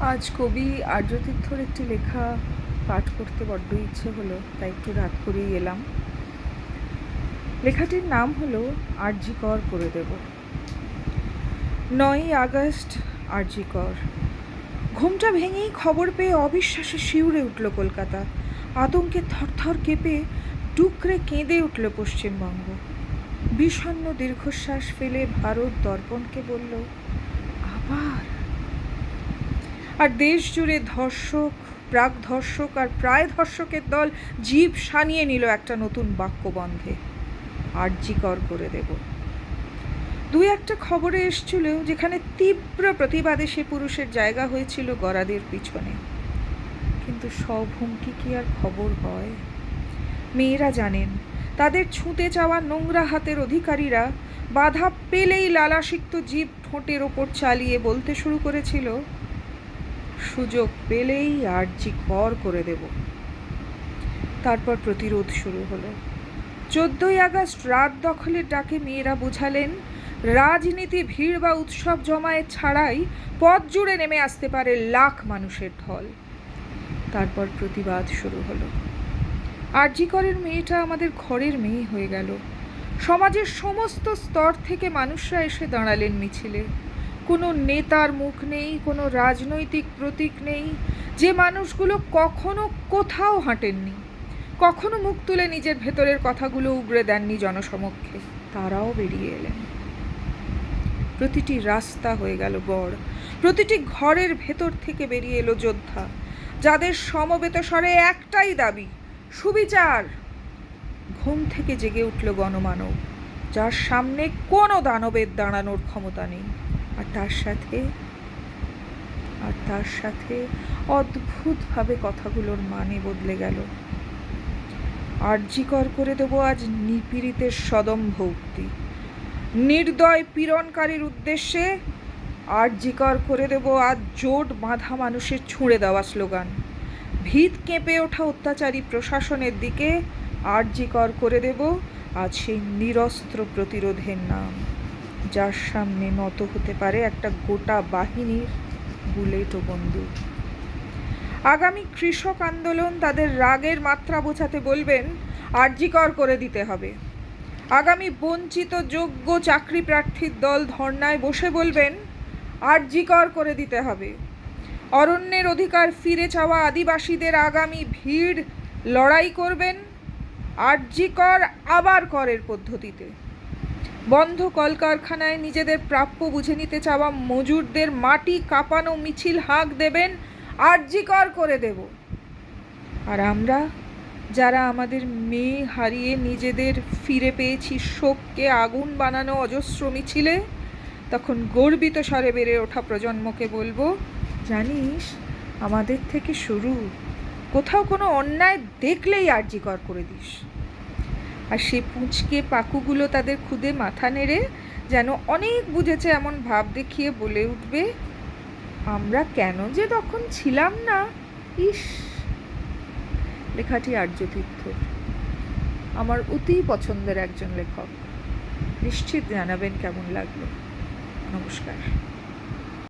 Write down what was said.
আজ কবি আর্যতীর্থর একটি লেখা পাঠ করতে বড্ড ইচ্ছে হলো, তাই একটু রাত করেই এলাম। লেখাটির নাম হলো আরজিকর করে দেব নয়ই আগস্ট আরজিকর ঘুমটা ভেঙেই খবর পেয়ে অবিশ্বাসে শিউরে উঠল কলকাতা। আতঙ্কে থরথর কেঁপে টুকরে কেঁদে উঠল পশ্চিমবঙ্গ। বিষণ্ণ দীর্ঘশ্বাস ফেলে ভারত দর্পণকে বলল, আবার আর দেশ জুড়ে ধর্ষক প্রাক ধর্ষক আর প্রায় ধর্ষকের দল জীব সানিয়ে নিল একটা নতুন বাক্যবন্ধে। আর্যিকর করে দেব। দুই একটা খবরে এসছিল যেখানে তীব্র প্রতিবাদে সে পুরুষের জায়গা হয়েছিল গরাদের পিছনে। কিন্তু সব হুমকি কি আর খবর হয়? মেয়েরা জানেন, তাদের ছুঁতে চাওয়া নোংরা হাতের অধিকারীরা বাধা পেলেই লালাসিক্ত জীব ঠোঁটের ওপর চালিয়ে বলতে শুরু করেছিল সুযোগ পেলেই আর্জি কর করে দেব। তারপর প্রতিরোধ শুরু হলো। চোদ্দই আগস্ট রাত দখলের ডাকে মেয়েরা বুঝালেন, রাজনীতি, ভিড় বা উৎসব জমায়েত ছাড়াই পথ জুড়ে নেমে আসতে পারে লাখ মানুষের ঢল। তারপর প্রতিবাদ শুরু হলো। আরজিকরের মেয়েটা আমাদের ঘরের মেয়ে হয়ে গেল। সমাজের সমস্ত স্তর থেকে মানুষরা এসে দাঁড়ালেন মিছিলে। কোনো নেতার মুখ নেই, কোনো রাজনৈতিক প্রতীক নেই। যে মানুষগুলো কখনো কোথাও হাঁটেননি, কখনো মুখ তুলে নিজের ভেতরের কথাগুলো উগড়ে দেননি জনসমক্ষে, তারাও বেরিয়ে এলেন। প্রতিটি রাস্তা হয়ে গেল গড়, প্রতিটি ঘরের ভেতর থেকে বেরিয়ে এলো যোদ্ধা, যাদের সমবেত স্বরে একটাই দাবি, সুবিচার। ঘুম থেকে জেগে উঠল গণমানব, যার সামনে কোনো দানবের দাঁড়ানোর ক্ষমতা নেই। আর তার সাথে, আর তার সাথে অদ্ভুতভাবে কথাগুলোর মানে বদলে গেল। আর্যিকর করে দেবো আজ নিপীড়িতের সদম্ভ উক্তি নির্দয় পীড়নকারীর উদ্দেশ্যে আর্যিকর করে দেবো আজ জোট বাঁধা মানুষের ছুঁড়ে দেওয়া স্লোগান। ভিত কেঁপে ওঠা অত্যাচারী প্রশাসনের দিকে আর্যিকর করে দেব আজ সেই নিরস্ত্র প্রতিরোধের নাম। যার সামনে নত হতে পারে একটা গোটা বাহিনীর বুলেট ও বন্দুক। আগামী কৃষক আন্দোলন তাদের রাগের মাত্রা বোঝাতে বলবেন আর্যিকর করে দিতে হবে। আগামী বঞ্চিত যোগ্য চাকরি প্রার্থীর দল ধর্নায় বসে বলবেন আর্যিকর করে দিতে হবে। অরণ্যের অধিকার ফিরে চাওয়া আদিবাসীদের আগামী ভিড় লড়াই করবেন আর্যিকর আবার করের পদ্ধতিতে। বন্ধ কলকারখানায় নিজেদের প্রাপ্য বুঝে নিতে চাওয়া মজুরদের মাটি কাঁপানো মিছিল হাঁক দেবেন আর্যিকর করে দেব। আর আমরা, যারা আমাদের মেয়ে হারিয়ে নিজেদের ফিরে পেয়েছি শোককে আগুন বানানো অজস্র মিছিলে, তখন গর্বিত স্বরে বেড়ে ওঠা প্রজন্মকে বলব, জানিস, আমাদের থেকে শুরু, কোথাও কোনো অন্যায় দেখলেই আর্যিকর করে দিস। আর সে পুঁচকে পাকুগুলো তাদের খুদে মাথা নেড়ে যেন অনেক বুঝেছে এমন ভাব দেখিয়ে বলে উঠবে, আমরা কেন যে তখন ছিলাম না? ইস, লেখাটি আর্যতীর্থ আমার অতি পছন্দের একজন লেখক। নিশ্চিত জানাবেন কেমন লাগল। নমস্কার।